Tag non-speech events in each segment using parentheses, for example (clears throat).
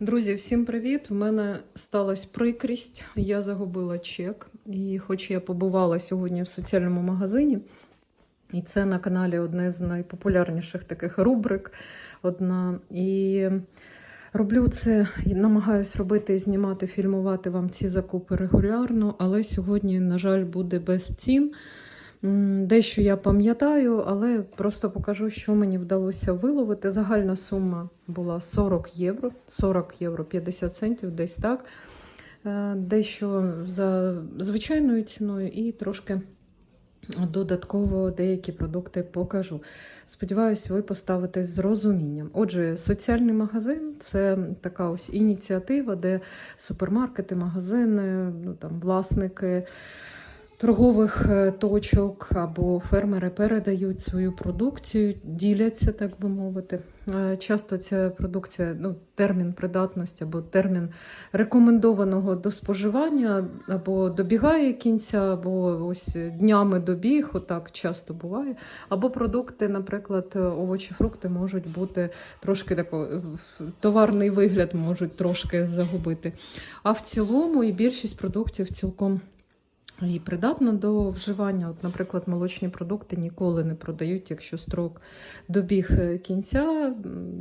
Друзі, всім привіт! В мене сталася прикрість. Я загубила чек. І хоч я побувала сьогодні в соціальному магазині, і це на каналі одне з найпопулярніших таких рубрик. Одна. І роблю це і намагаюсь робити і знімати, фільмувати вам ці закупи регулярно, але сьогодні, на жаль, буде без цін. Дещо я пам'ятаю, але просто покажу, що мені вдалося виловити. Загальна сума була 40 євро, 40 євро 50 центів, десь так. Е, Дещо за звичайною ціною і трошки додатково деякі продукти покажу. Сподіваюсь, ви поставитесь з розумінням. Отже, соціальний магазин це така ось ініціатива, де супермаркети, магазини, ну, там, власники торгових е, точок або фермери передають свою продукцію, діляться, так би мовити. Е, Часто ця продукція, ну, термін придатності або термін рекомендованого до споживання або добігає кінця, або ось днями добіг, отак часто буває. Або продукти, наприклад, овочі, фрукти можуть бути трошки тако, товарний вигляд можуть трошки загубити. А в цілому і більшість продуктів цілком. І придатна до вживання. От, наприклад, молочні продукти ніколи не продають, якщо строк добіг е, кінця.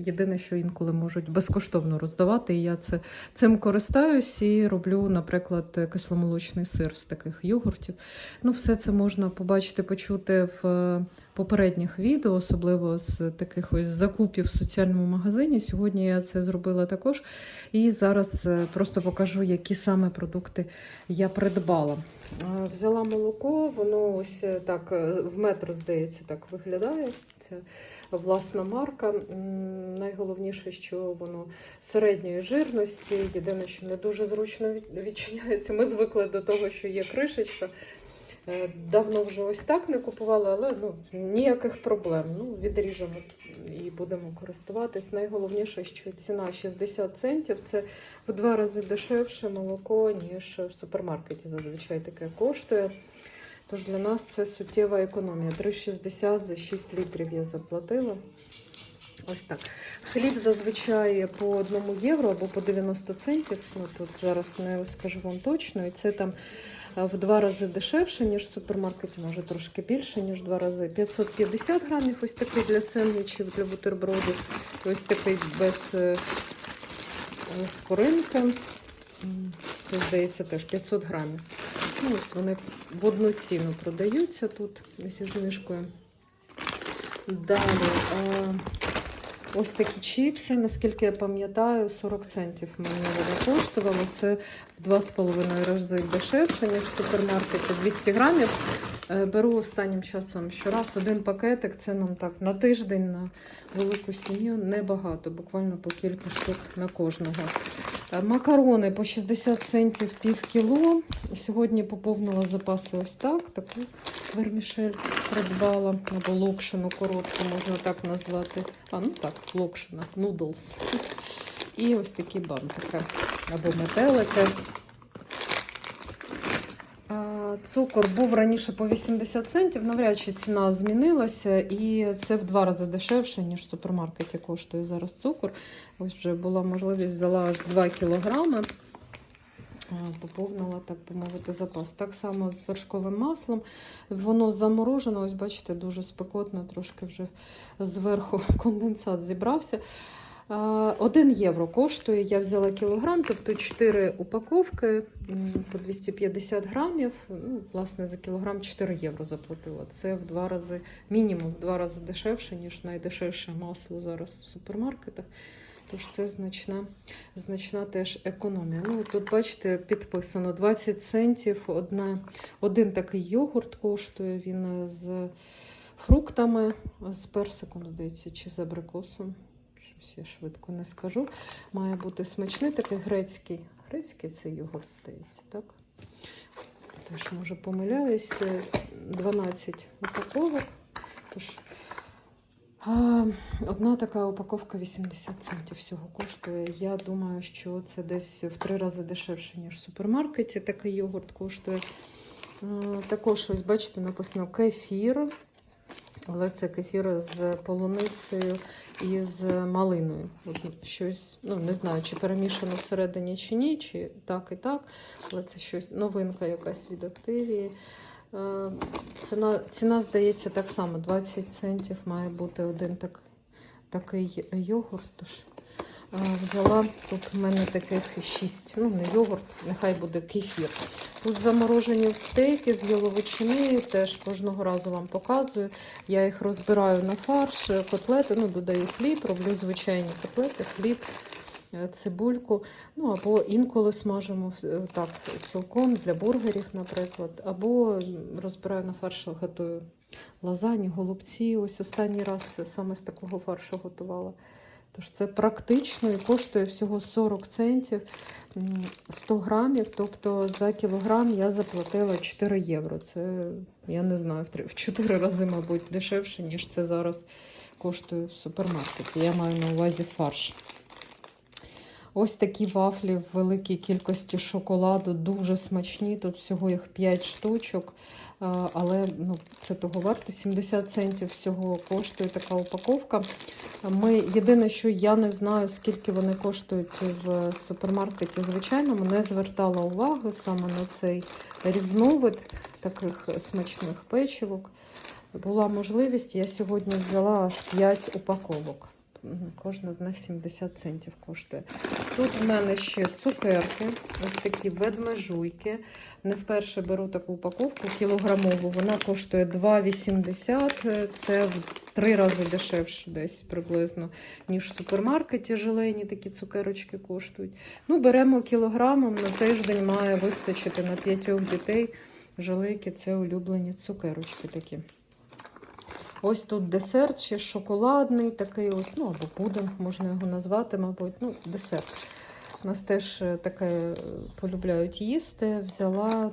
Єдине, що інколи можуть безкоштовно роздавати. І я це, цим користаюсь і роблю, наприклад, кисломолочний сир з таких йогуртів. Ну, все це можна побачити, почути в е, попередніх відео, особливо з таких ось закупів в соціальному магазині. Сьогодні я це зробила також. І зараз е, просто покажу, які саме продукти я придбала. Е, Взяла молоко, воно ось е, так в метро, здається, так виглядає. Це власна марка. Найголовніше, що воно середньої жирності. Єдине, що не дуже зручно відчиняється. Ми звикли до того, що є кришечка. Е, Давно вже ось так не купувала, але ну, ніяких проблем. Ну, відріжемо і будемо користуватись. Найголовніше, що ціна 60 центів це в два рази дешевше молоко, ніж в супермаркеті зазвичай таке коштує. Тож для нас це суттєва економія. 3,60 за 6 літрів я заплатила. Ось так. Хліб зазвичай по 1 євро або по 90 центів. Ну тут зараз не скажу вам точно. І це там в два рази дешевше, ніж в супермаркеті, може трошки більше, ніж два рази. 550 грамів, ось такий для сендвічів, для бутербродів. Ось такий без е, скоринки. Це, здається, теж 500 грамів. Ну, ось вони в одну ціну продаються тут зі знижкою. Далі. Ось такі чіпси, наскільки я пам'ятаю, 40 центів мені вони коштували. Це в 2,5 рази дешевше, ніж в супермаркеті. 200 грамів. Е, Беру останнім часом щораз один пакетик. Це нам так на тиждень, на велику сім'ю небагато, буквально по кілька штук на кожного. Е, Макарони по 60 центів пів кіло. Сьогодні поповнила запаси ось так. Таку вермішель придбала або локшину коротку, можна так назвати. А, ну так, локшина, нудлс. І ось такі бантики або метелики. Цукор був раніше по 80 центів, навряд чи ціна змінилася, і це в два рази дешевше, ніж в супермаркеті коштує зараз цукор. Ось вже була можливість, взяла аж 2 кілограми. Поповнила, так би мовити, запас. Так само з вершковим маслом. Воно заморожено, ось бачите, дуже спекотно, трошки вже зверху (laughs) конденсат зібрався. Один євро коштує. Я взяла кілограм, тобто 4 упаковки по 250 грамів. Ну, власне, за кілограм 4 євро заплатила. Це в два рази, мінімум в два рази дешевше, ніж найдешевше масло зараз в супермаркетах. Тож це значна, значна теж економія. Ну, тут, бачите, підписано 20 центів. Одна, один такий йогурт коштує. Він з фруктами, з персиком, здається, чи з абрикосом. Щось я швидко не скажу. Має бути смачний такий грецький. Грецький це йогурт, здається, так? Теж, може, помиляюсь. 12 упаковок. Тож, Одна така упаковка 80 центів всього коштує. Я думаю, що це десь в три рази дешевше, ніж в супермаркеті. Такий йогурт коштує. Також, ось, бачите, написано кефір. Але це кефір з полуницею і з малиною. От щось, ну не знаю, чи перемішано всередині чи ні, чи так і так. Але це щось новинка якась від Активії. Е, Ціна, ціна здається так само: 20 центів має бути один так, такий йогурт. Тож е, взяла тут в мене таких 6. Ну, не йогурт, нехай буде кефір. Тут заморожені стейки з яловичиною, теж кожного разу вам показую. Я їх розбираю на фарш, котлети, ну, додаю хліб, роблю звичайні котлети, хліб, е, цибульку. Ну, або інколи смажимо е, так, цілком для бургерів, наприклад. Або розбираю на фарш, готую лазані, голубці. Ось останній раз саме з такого фаршу готувала. Тож це практично і коштує всього 40 центів 100 грамів. Тобто за кілограм я заплатила 4 євро. Це, я не знаю, в 4 рази, мабуть, дешевше, ніж це зараз коштує в супермаркеті. Я маю на увазі фарш. Ось такі вафлі в великій кількості шоколаду, дуже смачні. Тут всього їх 5 штучок. А, Але ну, це того варто. 70 центів всього коштує така упаковка. Ми єдине, що я не знаю, скільки вони коштують в супермаркеті. Звичайному не звертала уваги саме на цей різновид таких смачних печивок. Була можливість, я сьогодні взяла аж 5 упаковок. Кожна з них 70 центів коштує. Тут в мене ще цукерки, ось такі ведмежуйки. Не вперше беру таку упаковку кілограмову. Вона коштує 2,80. Це в три рази дешевше десь приблизно, ніж в супермаркеті желейні такі цукерочки коштують. Ну, беремо кілограмом, на тиждень має вистачити на п'ятьох дітей. Желейки це улюблені цукерочки такі. Ось тут десерт ще шоколадний, такий ось, ну або пудинг, можна його назвати, мабуть. Ну, десерт. У нас теж е, таке е, полюбляють їсти. Взяла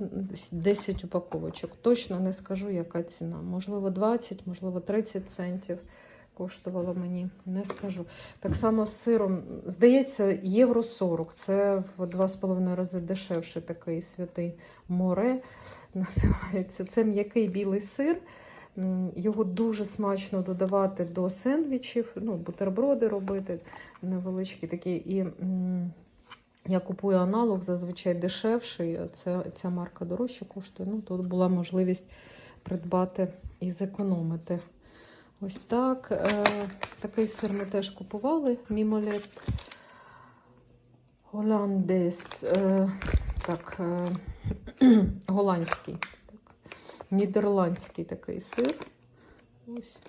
10 упаковочок. Точно не скажу, яка ціна. Можливо, 20, можливо, 30 центів коштувало мені, не скажу. Так само з сиром, здається, євро 40. Це в 2,5 рази дешевше такий святий море (laughs) називається. Це м'який білий сир. Його дуже смачно додавати до сендвічів, ну, бутерброди робити невеличкі такі. І я купую аналог зазвичай дешевший. а Це, ця марка дорожче коштує. Ну, тут була можливість придбати і зекономити. Ось так. Е, такий сир ми теж купували. Мімолет Голландес. Е, так, е, (clears throat) голландський. Нідерландський такий сир. Ось.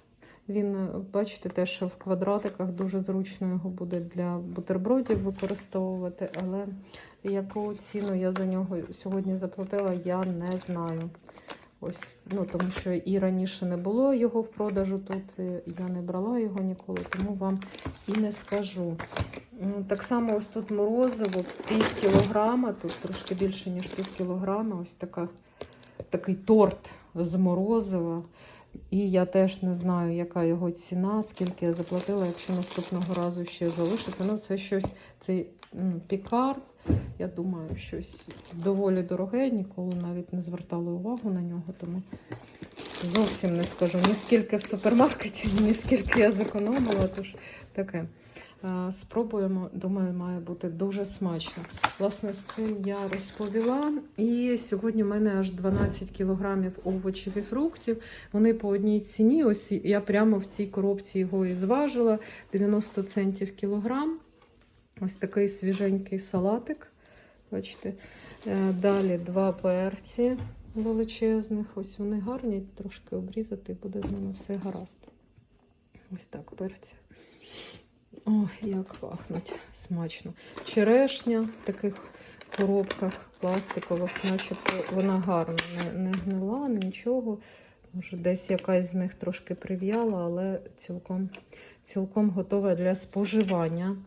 Він, е, бачите, теж в квадратиках дуже зручно його буде для бутербродів використовувати, але яку ціну я за нього сьогодні заплатила, я не знаю. Ось, ну, тому що і раніше не було його в продажу тут, я не брала його ніколи, тому вам і не скажу. Так само ось тут морозиво пів кілограма, тут трошки більше, ніж пів кілограма. Ось така, такий торт з морозива. І я теж не знаю, яка його ціна, скільки я заплатила, якщо наступного разу ще залишиться. Ну, це щось, це пікар. Я думаю, щось доволі дороге, ніколи навіть не звертала увагу на нього, тому зовсім не скажу ні скільки в супермаркеті, ні скільки я зекономила. Тож таке. А, Спробуємо, думаю, має бути дуже смачно. Власне, з цим я розповіла. І сьогодні в мене аж 12 кілограмів овочів і фруктів. Вони по одній ціні. Ось я прямо в цій коробці його і зважила. 90 центів кілограм. Ось такий свіженький салатик. Бачите. Е, Далі два перці величезних. Ось вони гарні, трошки обрізати, буде з ними все гаразд. Ось так перці. Ой, як пахнуть смачно. Черешня в таких коробках пластикових, начебто вона гарна, не, не гнила, нічого. Може, десь якась з них трошки прив'яла, але цілком, цілком готова для споживання.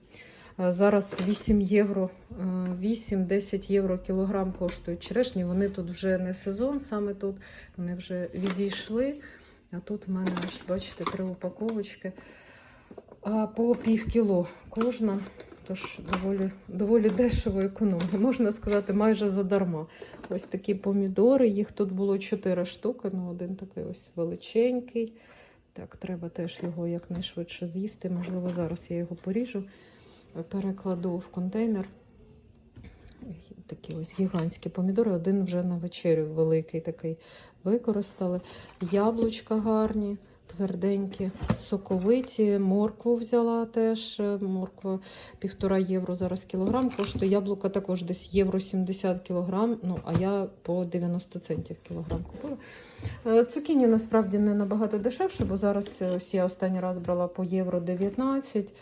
Зараз 8 євро, е, 8-10 євро кілограм коштують черешні. Вони тут вже не сезон, саме тут вони вже відійшли. А тут в мене бачите, три упаковочки по пів кіло кожна. Тож доволі, доволі дешево економно. Можна сказати, майже задарма. Ось такі помідори. Їх тут було 4 штуки. Ну, один такий ось величенький, Так, треба теж його якнайшвидше з'їсти. Можливо, зараз я його поріжу, перекладу в контейнер. Такі ось гігантські помідори. Один вже на вечерю великий такий використали. Яблучка гарні, тверденькі, соковиті. Моркву взяла теж. Морква півтора євро зараз кілограм. Коштує яблука також десь євро 70 кілограм. Ну, а я по 90 центів кілограм купила. Е, Цукіні насправді не набагато дешевше, бо зараз е, ось я останній раз брала по євро 19.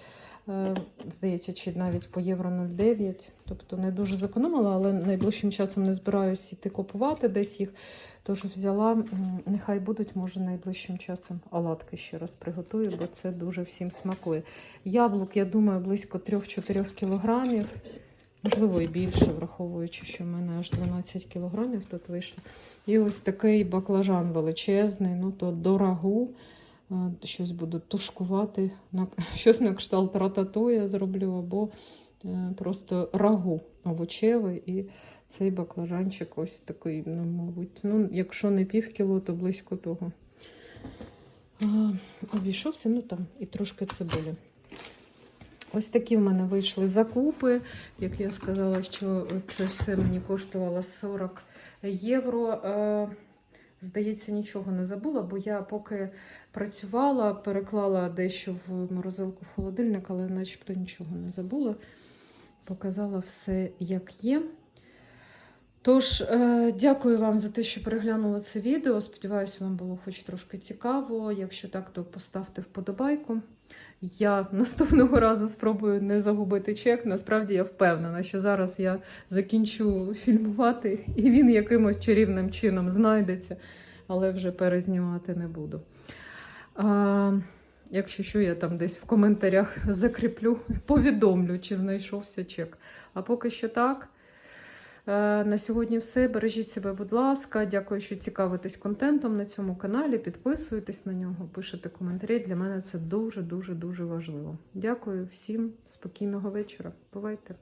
Е, Здається, чи навіть по євро 0,9. Тобто не дуже зекономила, але найближчим часом не збираюсь іти купувати десь їх. Тож взяла, нехай будуть, може, найближчим часом оладки ще раз приготую, бо це дуже всім смакує. Яблук, я думаю, близько 3-4 кілограмів. Можливо, і більше, враховуючи, що в мене аж 12 кілограмів тут вийшло. І ось такий баклажан величезний, ну то дорогу. Е, Щось буду тушкувати, (laughs) щось на кшталт ратату я зроблю, або е, просто рагу овочевий. І цей баклажанчик ось такий, ну, мабуть, ну, якщо не пів кіло, то близько того. Обійшовся, ну там і трошки цибулі. Ось такі в мене вийшли закупи. Як я сказала, що це все мені коштувало 40 євро. Здається, нічого не забула, бо я поки працювала, переклала дещо в морозилку в холодильник, але начебто нічого не забула. Показала все, як є. Тож, е, дякую вам за те, що переглянули це відео. Сподіваюся, вам було хоч трошки цікаво. Якщо так, то поставте вподобайку. Я наступного разу спробую не загубити чек. Насправді я впевнена, що зараз я закінчу фільмувати, і він якимось чарівним чином знайдеться, але вже перезнімати не буду. А, якщо що, я там десь в коментарях закріплю, повідомлю, чи знайшовся чек. А поки що так. Е, На сьогодні все. Бережіть себе, будь ласка. Дякую, що цікавитесь контентом на цьому каналі. Підписуйтесь на нього, пишете коментарі. Для мене це дуже, дуже, дуже важливо. Дякую всім, спокійного вечора. Бувайте!